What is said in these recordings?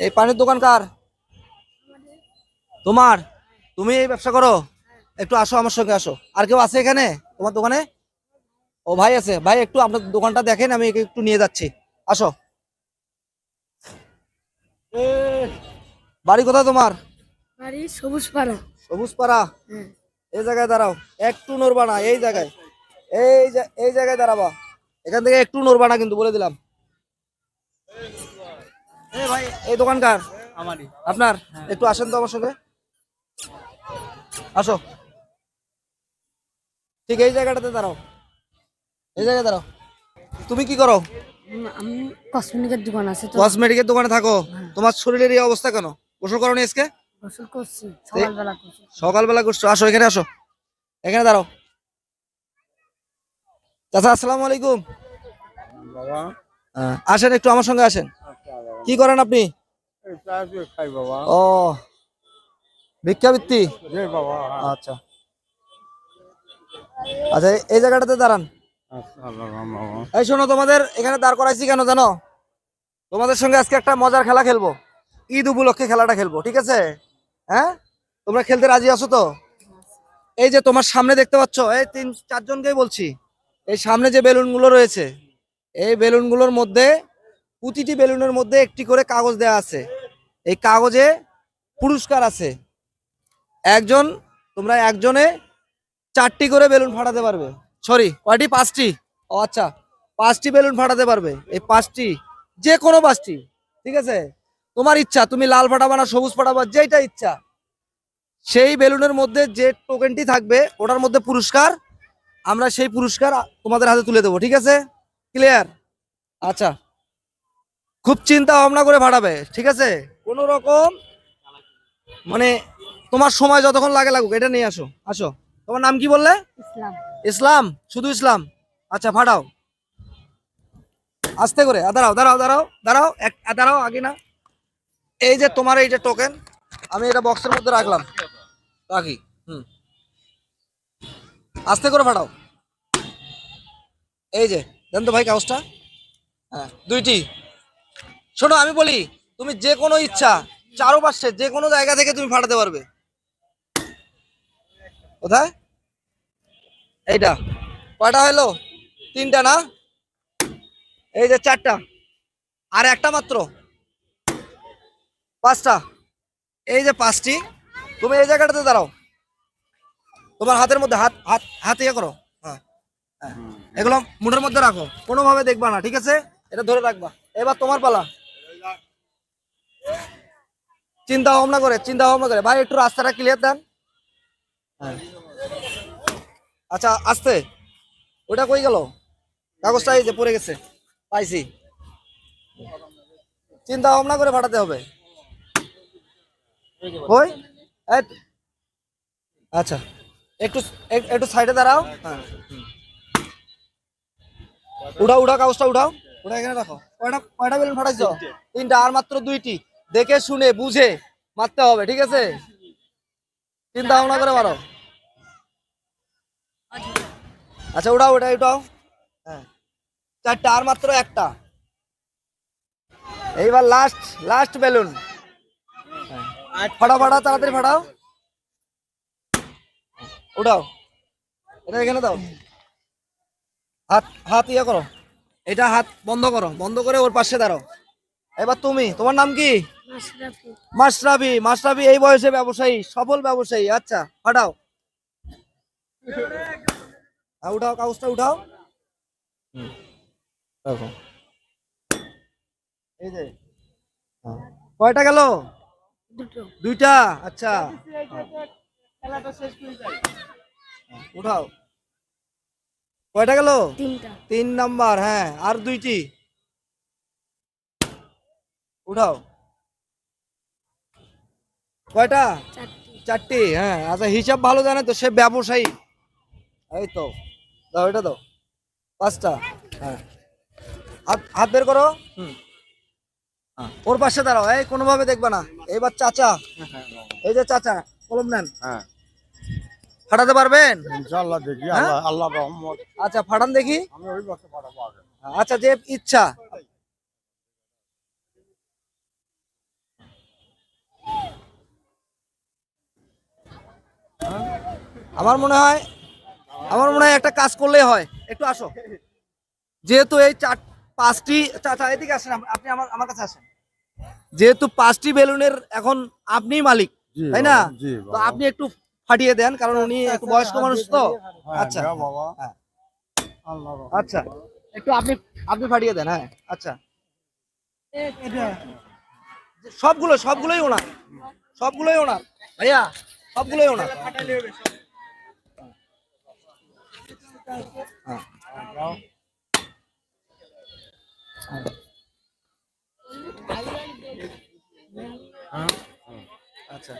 এই পানির দোকান কার? তোমার? তুমি এই ব্যবসা করো? একটু আসো আমার সঙ্গে আসো। আর কেউ আছে এখানে? তোমার দোকানে? ও ভাই আছে। ভাই একটু আপনার দোকানটা দেখেন আমি একটু নিয়ে যাচ্ছি। আসো। বাড়ি কোথায় তোমার? বাড়ি সবুজ পাড়া সবুজ পাড়া হ্যাঁ। এই জায়গায় দাঁড়াও। একটু নড়বা না এই জায়গায়। এই এই জায়গায় দাঁড়াবা। এখান থেকে একটু নড়বা না কিন্তু বলে দিলাম। ভাই এই দোকানকার? আমারই। আপনার? একটু আসেন তো আমার সঙ্গে আসো। ঠিক এই জায়গাটাতে দাঁড়াও। এই জায়গায় দাঁড়াও। তুমি কি করো? উম, আমি কসমেটিকের দোকান আছে তো। কসমেটিকের দোকানে থাকো। তোমার শরীরের এই অবস্থা কেন? গোসল করো নি আজকে? গোসল করছি সকালবেলা করছি। সকালবেলা করছ। আসো এখানে আসো। এখানে দাঁড়াও। চাচা আসসালামু আলাইকুম। বাবা। হ্যাঁ, আসেন একটু আমার সঙ্গে আসেন। কি করেন আপনি? ও ভিক্ষাবৃত্তি আচ্ছা। আচ্ছা এই- এই জায়গাটাতে দাঁড়ান। এই শোনো তোমাদের এখানে দাঁড় করাইছি কেন জানো? তোমাদের সঙ্গে আজকে একটা মজার খেলা খেলব। ঈদ উপলক্ষে খেলাটা খেলব ঠিক আছে? হ্যাঁ? তোমরা খেলতে রাজি আছো তো? এই যে তোমার সামনে দেখতে পাচ্ছ এই তিন চারজনকেই বলছি। এই সামনে যে বেলুনগুলো রয়েছে এই বেলুনগুলোর মধ্যে প্রতিটি বেলুনের মধ্যে একটি করে কাগজ দেওয়া আছে। এই কাগজে পুরস্কার আছে। একজন, তোমরা একজনে চারটি করে বেলুন ফাটাতে পারবে। সরি কয়টি? পাঁচটি। ও আচ্ছা পাঁচটি বেলুন ফাটাতে পারবে। এই পাঁচটি যে কোনো পাঁচটি, ঠিক আছে? তোমার ইচ্ছা, তুমি লাল ফাটাবা না, সবুজ ফাটাবা যেটা ইচ্ছা। সেই বেলুনের মধ্যে যে টোকেনটি থাকবে, ওটার মধ্যে পুরস্কার, আমরা সেই পুরস্কার তোমাদের হাতে তুলে দেবো, ঠিক আছে? ক্লিয়ার আচ্ছা। খুব চিন্তা ভাবনা করে ভাড়াবে ঠিক আছে? কোনো রকম মানে তোমার সময় যতক্ষণ লাগে লাগুক এটা নিয়ে আসো আসো। তোমার নাম কি বললে? ইসলাম। ইসলাম? শুধু ইসলাম? আচ্ছা ফাটাও আস্তে করে দাঁড়াও দাঁড়াও দাঁড়াও দাঁড়াও এক দাঁড়াও আগে না। এই যে তোমার এই যে টোকেন আমি এটা বক্সের মধ্যে রাখলাম। রাখি হুম। আস্তে করে ফাটাও এই যে দেন তো ভাই কাগজটা। হ্যাঁ দুইটি। শোনো, আমি বলি, তুমি যে কোনো ইচ্ছা, চারোপাশে যে কোনো জায়গা থেকে তুমি ফাটাতে পারবে। কোথায়? এইটা। কয়টা হলো? তিনটা না? এই যে চারটা। আর একটা মাত্র। পাঁচটা। এই যে পাঁচটি। তুমি এই জায়গাটাতে দাঁড়াও। তোমার হাতের মধ্যে হাত হাত হাত ইয়ে করো। হ্যাঁ। হ্যাঁ। এগুলো মুঠের মধ্যে রাখো। কোনোভাবে দেখবা না, ঠিক আছে? এটা ধরে রাখবা। এবার তোমার পালা। চিন্তা ভাবনা করে চিন্তা ভাবনা করে। ভাই একটু রাস্তাটা ক্লিয়ার দেন। হ্যাঁ। আচ্ছা আসতে। ওটা কই গেল? কাগজটা এই যে পড়ে গেছে। পাইছি। চিন্তা ভাবনা করে ফাটাতে হবে। ওই আচ্ছা। একটু একটু সাইডে দাঁড়াও। হ্যাঁ। উঠাও উঠাও কাগজটা উঠাও। ওটা এখানে রাখো। কয়টা কয়টা বেলুন ফাটাইছো? তিনটা আর মাত্র দুইটি। দেখে শুনে, বুঝে মারতে হবে, ঠিক আছে? চিন্তা ভাবনা করে মারো। আচ্ছা উঠাও ওটা উঠাও। হ্যাঁ। চারটা, আর মাত্র একটা। এইবার লাস্ট লাস্ট বেলুন ফাটাও ফাটাও, তাড়াতাড়ি ফাটাও। উঠাও। এটা এখানে দাও। হাত হাত ইয়ে করো। এটা হাত বন্ধ করো। বন্ধ করে ওর পাশে দাঁড়াও। এবার তুমি তোমার নাম কি? মাশরাফি। মাশরাফি এই বয়সে ব্যবসায়ী সফল ব্যবসায়ী আচ্ছা ফাটাও হ্যাঁ, উঠাও কাগজটা উঠাও। রাখো। এই যে। কয়টা গেল? দুইটা আচ্ছা। উঠাও। কয়টা গেল? তিন নাম্বার হ্যাঁ আর দুইটি? উঠাও। কয়টা? চারটি। চারটি হ্যাঁ। আচ্ছা হিসাব ভালো জানে তো সে ব্যবসায়ী। এই তো দাও এটা দাও। পাঁচটা হ্যাঁ। হাত হাত বের করো। হুম। হ্যাঁ, ওর পাশে দাঁড়াও। এই কোনোভাবে দেখবে না। এইবার চাচা। এই যে চাচা কলম নেন। হ্যাঁ। ফাটাতে পারবেন? ইনশাআল্লাহ দেখি হ্যাঁ? আল্লাহ আল্লাহ রহমত। আচ্ছা ফাটান দেখি। আমি ওই পাঠাবো আগে। আচ্ছা যে ইচ্ছা। আমার মনে হয় আমার মনে হয় একটা কাজ করলেই হয়। একটু আসো। যেহেতু এই চার পাঁচটি চাচা এদিকে আসেন আপ- আপনি আমার আমার কাছে আসেন। যেহেতু পাঁচটি বেলুনের এখন আপনিই মালিক তাই না? তো আপনি একটু ফাটিয়ে দেন কারণ উনি একটু বয়স্ক মানুষ তো। হ্যাঁ, আচ্ছা দাও বাবা। হ্যাঁ। আচ্ছা একটু আপনি আপনি ফাটিয়ে দেন হ্যাঁ। আচ্ছা। সবগুলো সবগুলোই ওনার। সবগুলোই ওনার। ভাইয়া সবগুলোই ওনার। আচ্ছা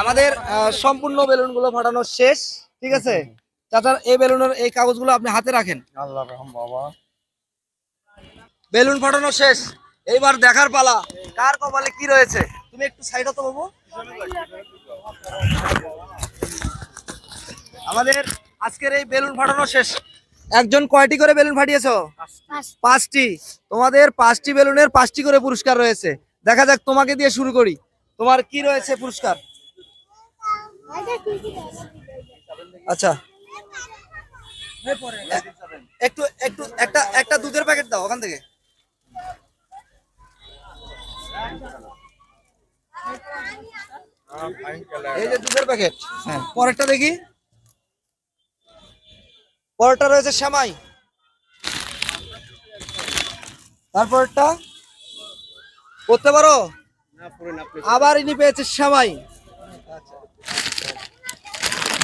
আমাদের সম্পূর্ণ বেলুনগুলো ফাটানো শেষ ঠিক আছে? চাচার এই বেলুনের এই কাগজগুলো আপনি হাতে রাখেন। আল্লাহ রহম বাবা। বেলুন ফাটানো শেষ। এইবার দেখার পালা। কার কপালে কি রয়েছে? তুমি একটু সাইড হতো বাবু। আমাদের আজকের এই বেলুন ফাটানো শেষ। একজন কয়টি করে বেলুন ফাটিয়েছো? পাঁচটি। তোমাদের পাঁচটি বেলুনের পাঁচটি করে পুরস্কার রয়েছে। দেখা যাক তোমাকে দিয়ে শুরু করি। তোমার কি রয়েছে পুরস্কার? আচ্ছা। একটু একটু একটা একটা দুধের প্যাকেট দাও ওখান থেকে। এই যে দুধের প্যাকেট। হ্যাঁ পরেরটা দেখি। পরেরটা রয়েছে শ্যামাই। তারপরটা করতে পারো? আবার ইনি পেয়েছে শ্যামাই।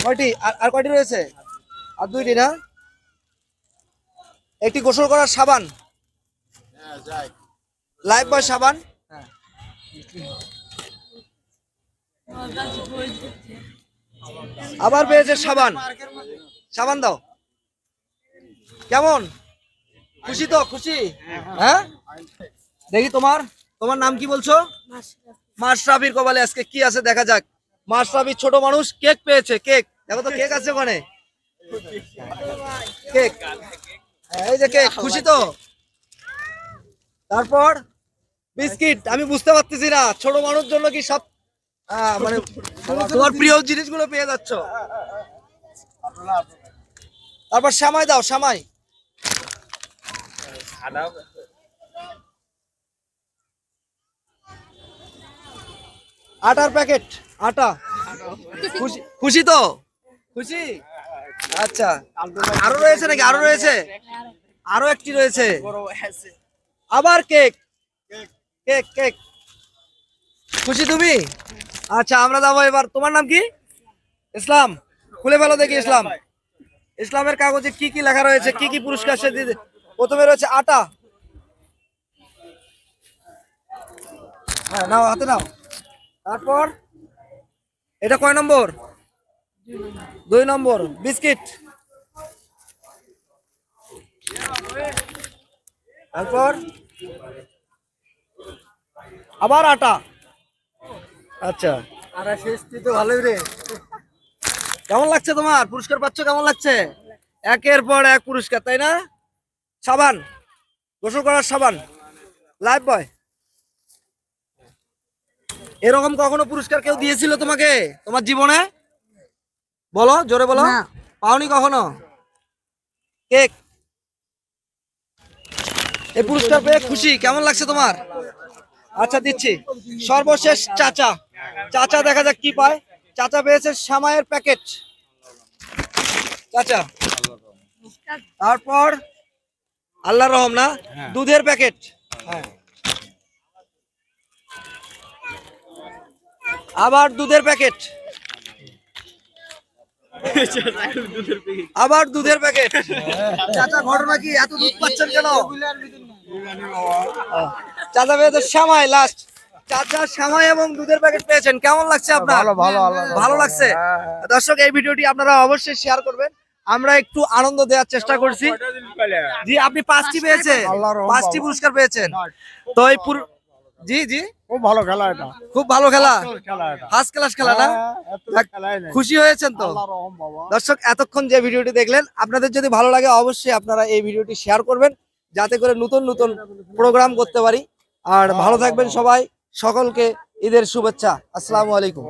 কয়টি? আর আর কয়টি রয়েছে? আর দুইটি না? একটি গোসল করার সাবান। লাইফ বয় সাবান। আবার পেয়েছে সাবান। সাবান দাও। কেমন? খুশি তো? খুশি? হ্যাঁ? দেখি তোমার। তোমার নাম কি বলছো? মাশরাফির কপালে আজকে কি আছে দেখা যাক। মাশরাফির ছোট মানুষ কেক পেয়েছে, কেক। দেখো তো কেক আছে ওখানে। কেক। এই যে কেক, খুশি তো? তারপর বিস্কিট, আমি বুঝতে পারতেছি না। ছোট মানুষ জন্য কি সব মানে তোমার প্রিয় জিনিসগুলো পেয়ে যাচ্ছ? তারপর সামাই দাও আটার প্যাকেট, আটা। খুশি খুশি তো? খুশি? আচ্ছা। আরও রয়েছে নাকি? আরও রয়েছে? আরও একটি রয়েছে। আবার কেক। Cake cake. খুশি তুমি? আচ্ছা আমরা যাব এবার। তোমার নাম কি? ইসলাম। খুলে ফেলো দেখি ইসলাম। ইসলামের কাগজে কি কি লেখা রয়েছে? কি কি পুরস্কার সে প্রথমে রয়েছে আটা। হ্যাঁ নাও হাতে নাও। তারপর এটা কয় নম্বর? দুই নম্বর বিস্কিট। তারপর আবার আটা। আচ্ছা। আরে শেষ তো ভালোই রে। কেমন লাগছে তোমার? পুরস্কার পাচ্ছ কেমন লাগছে? একের পর এক পুরস্কার তাই না? সাবান গোসল করার সাবান লাইফ বয় এরকম কখনো পুরস্কার কেউ দিয়েছিল তোমাকে তোমার জীবনে? বলো জোরে বলো। পাওনি কখনো? কেক। এই পুরস্কার পেয়ে খুশি কেমন লাগছে তোমার? আচ্ছা দিচ্ছি। সর্বশেষ চাচা। চাচা দেখা যাক কি পায়। চাচা পেয়েছে সামায়ের প্যাকেট চাচা। তারপর আল্লাহ রহম না? দুধের প্যাকেট। হ্যাঁ। আবার দুধের প্যাকেট। আবার দুধের প্যাকেট। চাচা ঘটনা কি? এত দুধ পাচ্ছেন কেন? চাচা পেয়েছে শ্যামাই লাস্ট চাচা শ্যামাই এবং দুধের প্যাকেট পেয়েছেন। কেমন লাগছে আপনার? ভালো ভালো ভালো লাগছে। দর্শক এই ভিডিওটি আপনারা অবশ্যই শেয়ার করবেন। আমরা একটু আনন্দ দেওয়ার চেষ্টা করছি। জি আপনি পাঁচটি পেয়েছেন। পাঁচটি। পুরস্কার পেয়েছেন। তো এই পুর জি জি। খুব ভালো খেলা এটা। খুব ভালো খেলা। ফার্স্ট ক্লাস খেলা না? হ্যাঁ, নেই। খুশি হয়েছেন তো? দর্শক এতক্ষণ যে ভিডিওটি দেখলেন আপনাদের যদি ভালো লাগে অবশ্যই আপনারা এই ভিডিওটি শেয়ার করবেন যাতে করে নতুন নতুন প্রোগ্রাম করতে পারি। আর ভালো থাকবেন সবাই। সকলকে ঈদের শুভেচ্ছা। আসসালামু আলাইকুম।